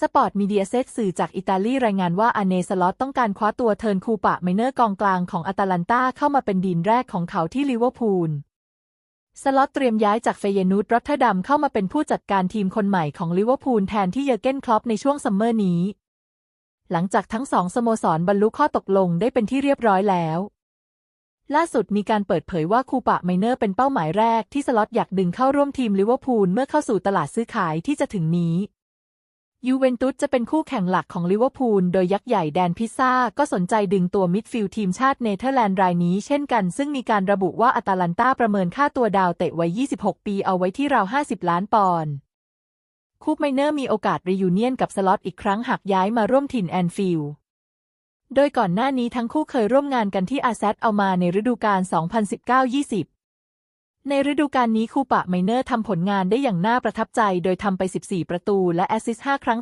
สปอร์ตมีเดียเซตสื่อจากอิตาลีรายงานว่าอาเนสล็อตต้องการคว้าตัวเทิร์นคูปะไมเนอร์กองกลางของอาตาลันตาเข้ามาเป็นดีนแรกของเขาที่ลิเวอร์พูล สล็อตเตรียมย้ายจากเฟเยนูตรอตเทอร์ดัมเข้ามาเป็นผู้จัดการทีมคนใหม่ของลิเวอร์พูลแทนที่เยอร์เก้นคล็อปในช่วงซัมเมอร์นี้ หลังจากทั้งสองสโมสรบรรลุข้อตกลงได้เป็นที่เรียบร้อยแล้ว ล่าสุดมีการเปิดเผยว่าคูปะไมเนอร์เป็นเป้าหมายแรกที่สล็อตอยากดึงเข้าร่วมทีมลิเวอร์พูลเมื่อเข้าสู่ตลาดซื้อขายที่จะถึงนี้ ยูเวนตุสจะเป็นคู่แข่งหลักของลิเวอร์พูล โดยยักษ์ใหญ่แดนพิซซ่า ก็สนใจดึงตัวมิดฟิลด์ทีมชาติเนเธอร์แลนด์รายนี้เช่นกัน ซึ่งมีการระบุว่าอาตาลันตาประเมินค่าตัวดาวเตะวัย 26 ปีเอาไว้ที่ราว 50 ล้านปอนด์ คูปไมเนอร์มีโอกาสรียูเนียนกับสล็อตอีกครั้งหากย้ายมาร่วมถิ่นแอนฟิลด์ โดยก่อนหน้านี้ทั้งคู่เคยร่วมงานกันที่อาแซดเอามาในฤดูกาล 2019-20 ในฤดูกาลนี้คูปะไมเนอร์ทำผลงานได้อย่างน่าประทับใจ โดยทำไป 14 ประตูและแอสซิสต์5ครั้ง